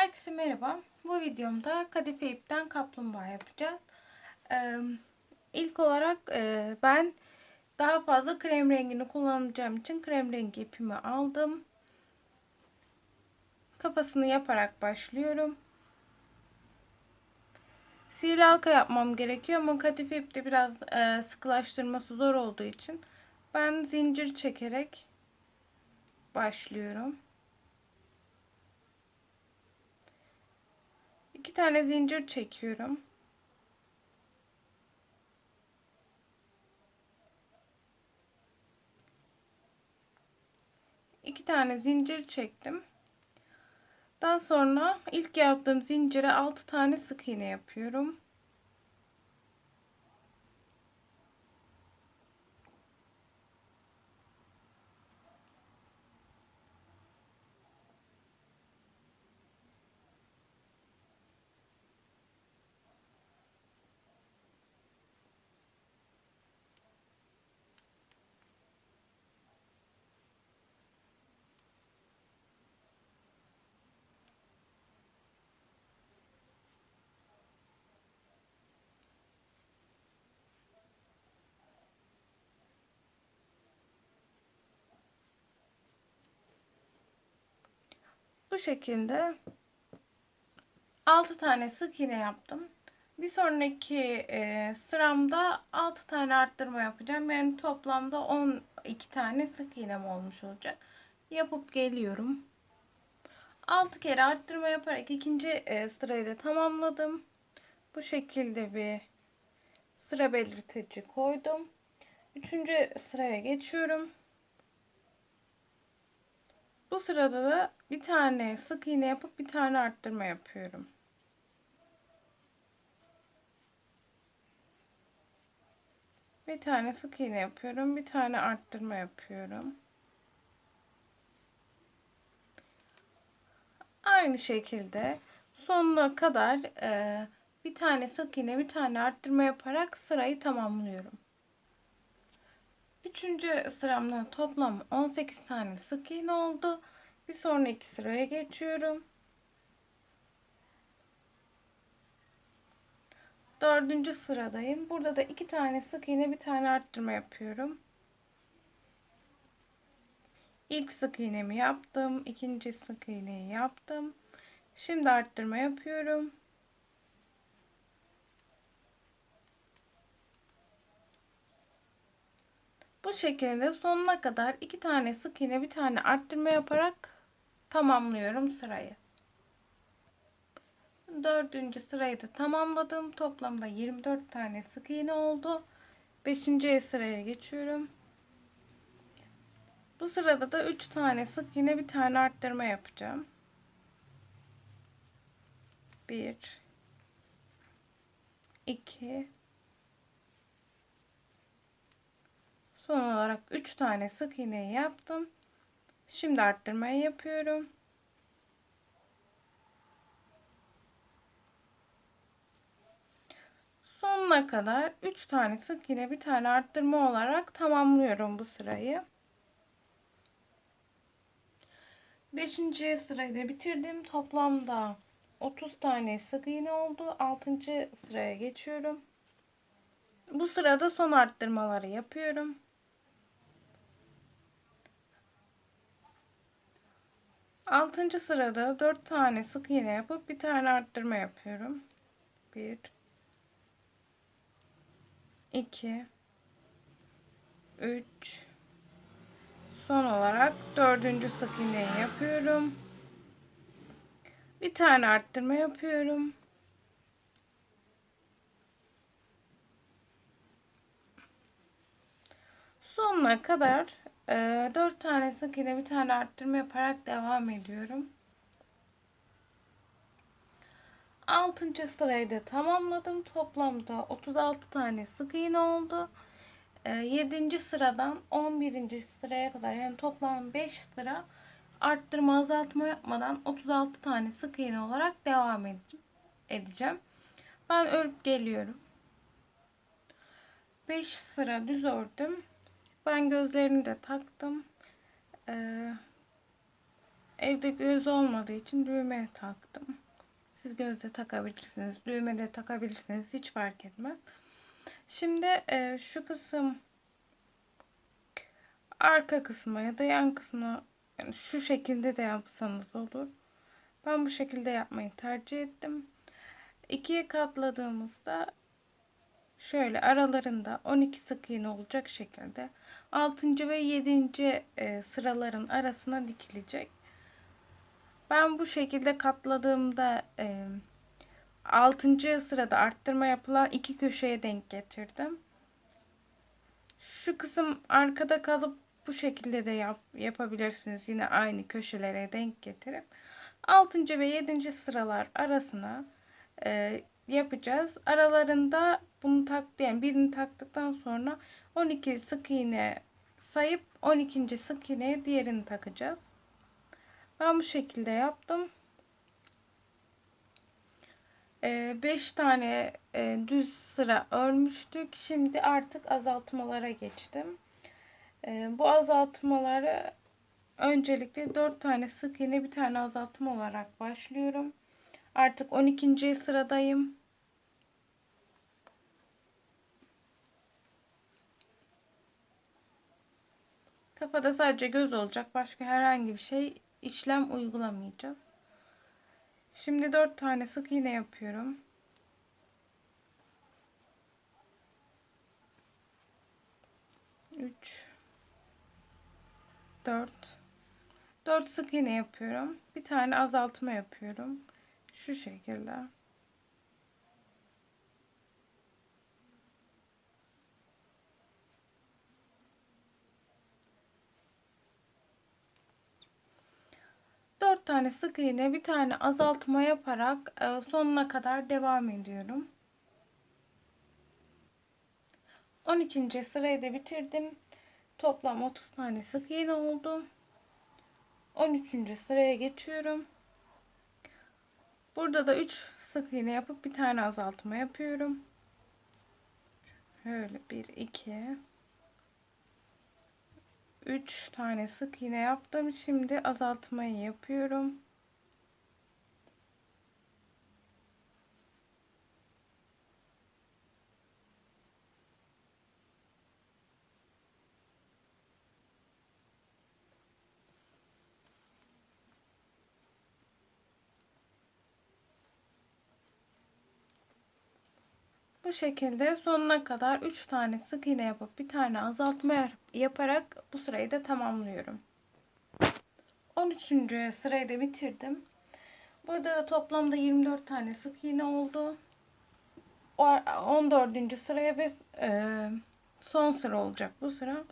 Herkese merhaba. Bu videomda kadife ipten kaplumbağa yapacağız. Ee, ilk olarak e, ben daha fazla krem rengini kullanacağım için krem rengi ipimi aldım. Kafasını yaparak başlıyorum. Sihirli halka yapmam gerekiyor ama kadife ipte biraz e, sıkılaştırması zor olduğu için ben zincir çekerek başlıyorum. İki tane zincir çekiyorum. İki tane zincir çektim. Daha sonra ilk yaptığım zincire 6 tane sık iğne yapıyorum. Bu şekilde 6 tane sık iğne yaptım. Bir sonraki e, sıramda 6 tane arttırma yapacağım. Yani toplamda 12 tane sık iğnem olmuş olacak. Yapıp geliyorum. 6 kere arttırma yaparak ikinci e, sırayı da tamamladım. Bu şekilde bir sıra belirtici koydum. Üçüncü sıraya geçiyorum. Bu sırada da bir tane sık iğne yapıp bir tane arttırma yapıyorum. Bir tane sık iğne yapıyorum, bir tane arttırma yapıyorum. Aynı şekilde sonuna kadar e, bir tane sık iğne, bir tane arttırma yaparak sırayı tamamlıyorum. Üçüncü sıramda toplam 18 tane sık iğne oldu. Bir sonraki sıraya geçiyorum. Dördüncü sıradayım. Burada da iki tane sık iğne bir tane arttırma yapıyorum. İlk sık iğnemi yaptım. ikinci sık iğneyi yaptım. Şimdi arttırma yapıyorum. Bu şekilde sonuna kadar iki tane sık iğne bir tane arttırma yaparak tamamlıyorum sırayı. Dördüncü sırayı da tamamladım. Toplamda 24 tane sık iğne oldu. Beşinci sıraya geçiyorum. Bu sırada da 3 tane sık iğne bir tane arttırma yapacağım. 1 2 Son olarak 3 tane sık iğneyi yaptım. Şimdi arttırmayı yapıyorum. Sonuna kadar 3 tane sık iğne bir tane arttırma olarak tamamlıyorum bu sırayı. 5. sırayı da bitirdim. Toplamda 30 tane sık iğne oldu. 6. sıraya geçiyorum. Bu sırada son arttırmaları yapıyorum. 6. sırada 4 tane sık iğne yapıp bir tane arttırma yapıyorum. 1 2 3 Son olarak 4. sık iğneyi yapıyorum. Bir tane arttırma yapıyorum. Sonuna kadar ee, 4 tane sık iğne bir tane arttırma yaparak devam ediyorum. 6. sırayı da tamamladım. Toplamda 36 tane sık iğne oldu. Ee, 7. sıradan 11. sıraya kadar yani toplam 5 sıra arttırma azaltma yapmadan 36 tane sık iğne olarak devam edeceğim. Ben örüp geliyorum. 5 sıra düz ördüm. Ben gözlerini de taktım. Ee, evde göz olmadığı için düğme taktım. Siz gözde takabilirsiniz, düğme de takabilirsiniz. Hiç fark etmez. Şimdi e, şu kısım arka kısma ya da yan kısmına yani şu şekilde de yapsanız olur. Ben bu şekilde yapmayı tercih ettim. İkiye katladığımızda şöyle aralarında 12 sık iğne olacak şekilde 6. ve 7. e, sıraların arasına dikilecek. Ben bu şekilde katladığımda e, 6. sırada arttırma yapılan iki köşeye denk getirdim. Şu kısım arkada kalıp bu şekilde de yap, yapabilirsiniz. Yine aynı köşelere denk getirip 6. ve 7. sıralar arasına e, yapacağız. Aralarında bunu tak yani birini taktıktan sonra 12 sık iğne sayıp 12. sık iğneye diğerini takacağız. Ben bu şekilde yaptım. 5 tane e, düz sıra örmüştük. Şimdi artık azaltmalara geçtim. E, bu azaltmaları öncelikle 4 tane sık iğne bir tane azaltma olarak başlıyorum. Artık 12. sıradayım. Kafada sadece göz olacak. Başka herhangi bir şey işlem uygulamayacağız. Şimdi 4 tane sık iğne yapıyorum. Üç, dört, dört sık iğne yapıyorum. Bir tane azaltma yapıyorum. Şu şekilde. Dört tane sık iğne, bir tane azaltma yaparak e, sonuna kadar devam ediyorum. 12. sırayı da bitirdim. Toplam 30 tane sık iğne oldu. 13. sıraya geçiyorum. Burada da 3 sık iğne yapıp bir tane azaltma yapıyorum. Şöyle 1 2 3 tane sık iğne yaptım. Şimdi azaltmayı yapıyorum. Bu şekilde sonuna kadar 3 tane sık iğne yapıp bir tane azaltma yaparak bu sırayı da tamamlıyorum. 13. sırayı da bitirdim. Burada da toplamda 24 tane sık iğne oldu. 14. sıraya ve e, son sıra olacak bu sıra.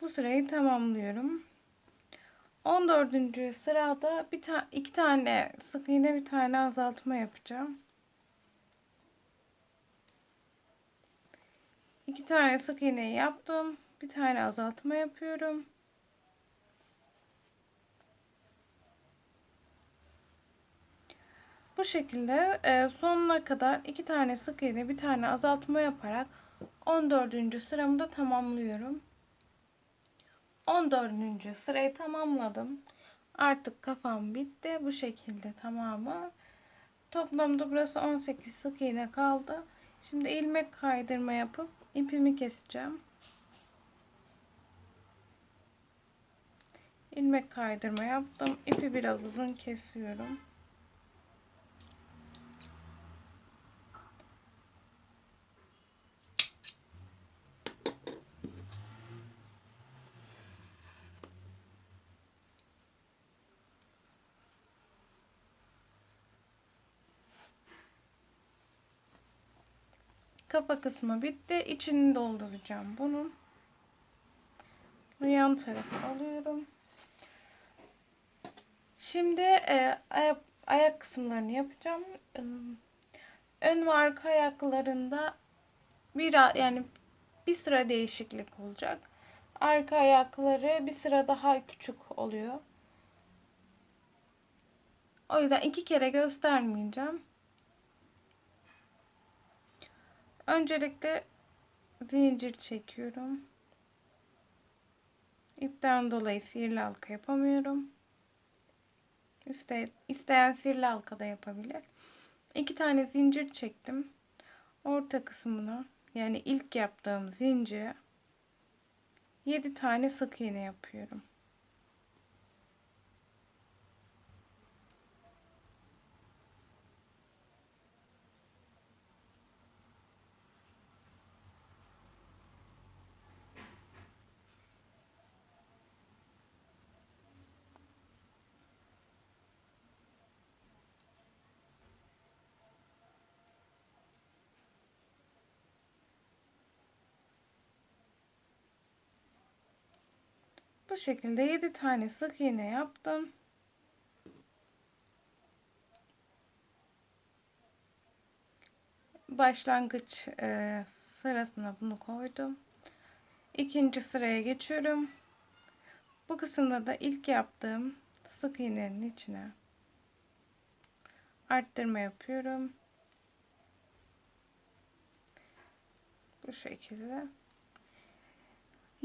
Bu sırayı tamamlıyorum. 14. sırada bir ta iki tane sık iğne bir tane azaltma yapacağım. İki tane sık iğne yaptım. Bir tane azaltma yapıyorum. Bu şekilde e, sonuna kadar iki tane sık iğne bir tane azaltma yaparak 14. sıramı da tamamlıyorum. 14. sırayı tamamladım. Artık kafam bitti. Bu şekilde tamamı. Toplamda burası 18 sık iğne kaldı. Şimdi ilmek kaydırma yapıp ipimi keseceğim. ilmek kaydırma yaptım. İpi biraz uzun kesiyorum. Kafa kısmı bitti. İçini dolduracağım bunun. Yan tarafı alıyorum. Şimdi e, ayak, ayak kısımlarını yapacağım. E, ön ve arka ayaklarında bir yani bir sıra değişiklik olacak. Arka ayakları bir sıra daha küçük oluyor. O yüzden iki kere göstermeyeceğim. Öncelikle zincir çekiyorum. İpten dolayı sihirli halka yapamıyorum. İste, isteyen sirli halka da yapabilir. İki tane zincir çektim. Orta kısmına yani ilk yaptığım zincire 7 tane sık iğne yapıyorum. Şekilde 7 tane sık iğne yaptım. Başlangıç e, sırasına bunu koydum. İkinci sıraya geçiyorum. Bu kısımda da ilk yaptığım sık iğnenin içine arttırma yapıyorum. Bu şekilde.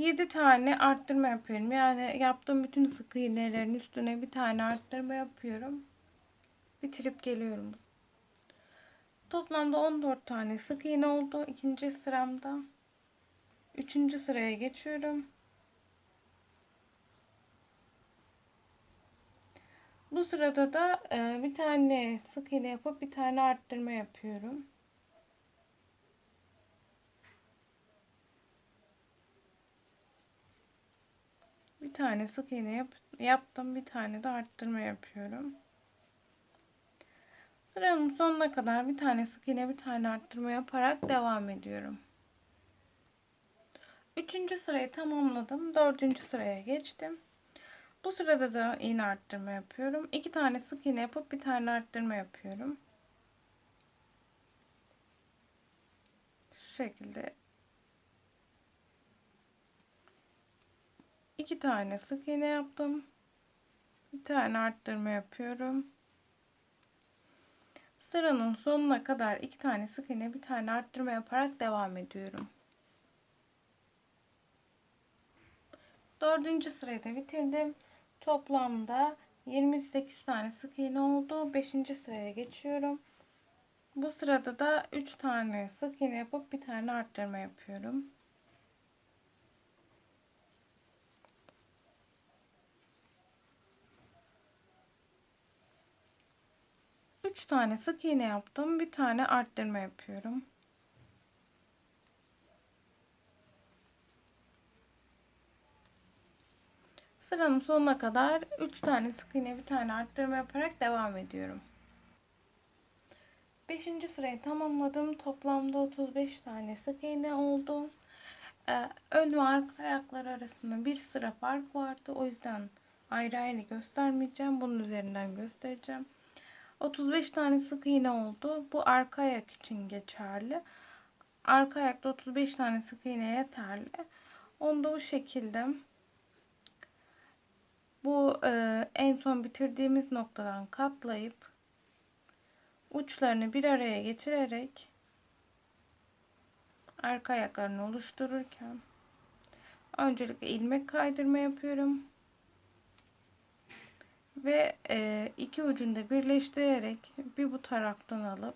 7 tane arttırma yapıyorum. Yani yaptığım bütün sık iğnelerin üstüne bir tane arttırma yapıyorum. Bitirip geliyorum. Toplamda 14 tane sık iğne oldu. ikinci sıramda. Üçüncü sıraya geçiyorum. Bu sırada da e, bir tane sık iğne yapıp bir tane arttırma yapıyorum. Bir tane sık iğne yap, yaptım. Bir tane de arttırma yapıyorum. Sıranın sonuna kadar bir tane sık iğne bir tane arttırma yaparak devam ediyorum. Üçüncü sırayı tamamladım. Dördüncü sıraya geçtim. Bu sırada da iğne arttırma yapıyorum. İki tane sık iğne yapıp bir tane arttırma yapıyorum. Şu şekilde iki tane sık iğne yaptım. Bir tane arttırma yapıyorum. Sıranın sonuna kadar iki tane sık iğne bir tane arttırma yaparak devam ediyorum. Dördüncü sırayı da bitirdim. Toplamda 28 tane sık iğne oldu. Beşinci sıraya geçiyorum. Bu sırada da 3 tane sık iğne yapıp bir tane arttırma yapıyorum. 3 tane sık iğne yaptım. Bir tane arttırma yapıyorum. Sıranın sonuna kadar 3 tane sık iğne bir tane arttırma yaparak devam ediyorum. 5. sırayı tamamladım. Toplamda 35 tane sık iğne oldu. Ee, ön ve arka ayaklar arasında bir sıra fark vardı. O yüzden ayrı ayrı göstermeyeceğim. Bunun üzerinden göstereceğim. 35 tane sık iğne oldu. Bu arka ayak için geçerli. Arka ayakta 35 tane sık iğne yeterli. Onu da bu şekilde bu e, en son bitirdiğimiz noktadan katlayıp uçlarını bir araya getirerek arka ayaklarını oluştururken öncelikle ilmek kaydırma yapıyorum ve e, iki ucunda birleştirerek bir bu taraftan alıp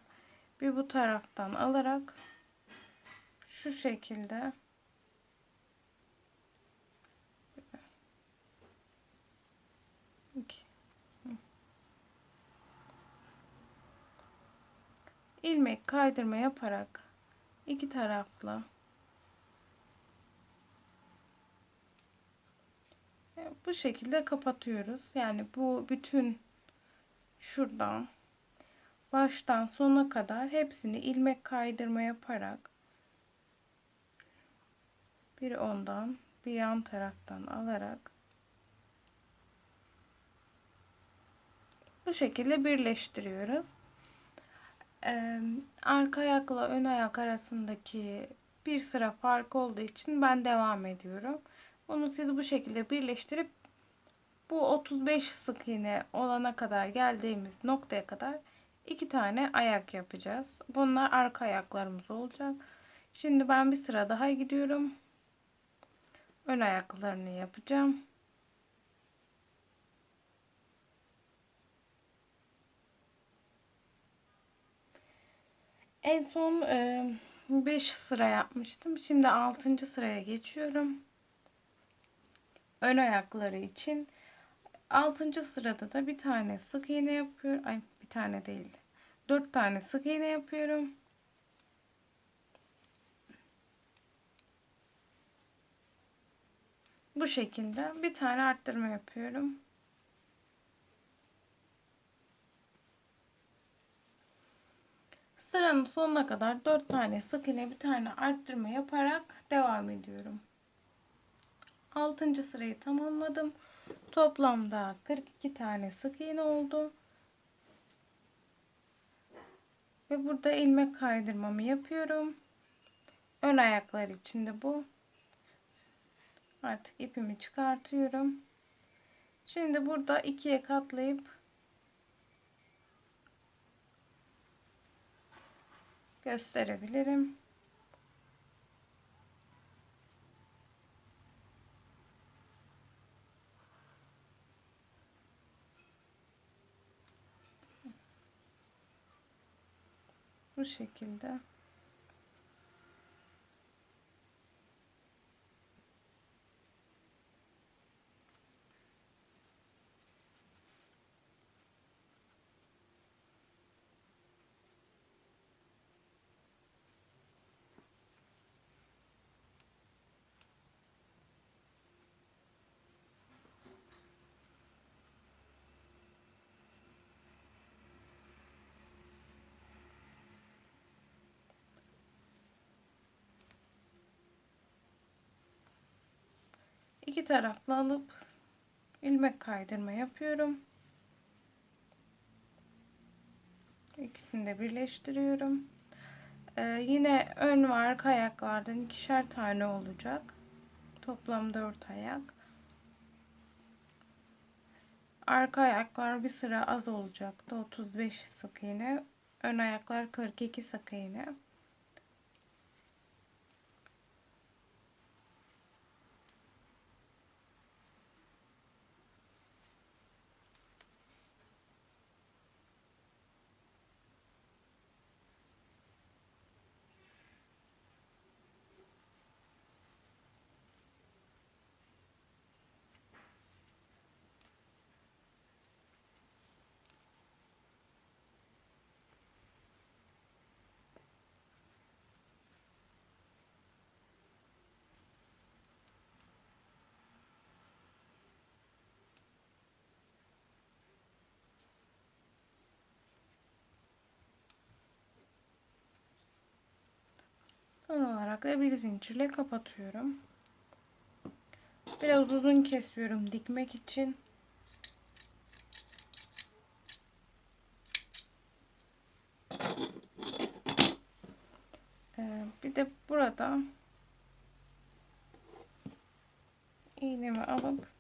bir bu taraftan alarak şu şekilde ilmek kaydırma yaparak iki taraflı bu şekilde kapatıyoruz. Yani bu bütün şuradan baştan sona kadar hepsini ilmek kaydırma yaparak bir ondan bir yan taraftan alarak bu şekilde birleştiriyoruz. Ee, arka ayakla ön ayak arasındaki bir sıra fark olduğu için ben devam ediyorum. Bunu siz bu şekilde birleştirip bu 35 sık iğne olana kadar geldiğimiz noktaya kadar iki tane ayak yapacağız. Bunlar arka ayaklarımız olacak. Şimdi ben bir sıra daha gidiyorum. Ön ayaklarını yapacağım. En son 5 sıra yapmıştım. Şimdi 6. sıraya geçiyorum. Ön ayakları için 6. sırada da bir tane sık iğne yapıyorum. Ay bir tane değil. 4 tane sık iğne yapıyorum. Bu şekilde bir tane arttırma yapıyorum. Sıranın sonuna kadar 4 tane sık iğne bir tane arttırma yaparak devam ediyorum. 6. sırayı tamamladım. Toplamda 42 tane sık iğne oldu. Ve burada ilmek kaydırmamı yapıyorum. Ön ayaklar için de bu. Artık ipimi çıkartıyorum. Şimdi burada ikiye katlayıp gösterebilirim. Bu şekilde. İki taraflı alıp ilmek kaydırma yapıyorum. İkisini de birleştiriyorum. Ee, yine ön ve arka ayaklardan ikişer tane olacak. Toplam 4 ayak. Arka ayaklar bir sıra az olacaktı. 35 sık iğne. Ön ayaklar 42 sık iğne. Son olarak da bir zincirle kapatıyorum. Biraz uzun kesiyorum dikmek için. Ee, bir de burada iğnemi alıp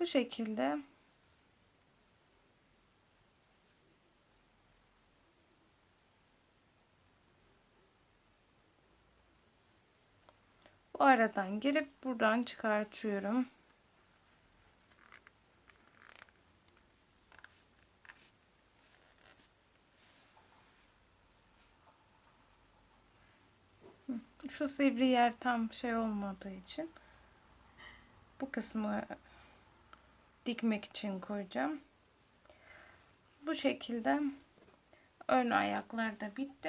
Bu şekilde bu aradan girip buradan çıkartıyorum. Şu sivri yer tam şey olmadığı için bu kısmı dikmek için koyacağım. Bu şekilde ön ayaklar da bitti.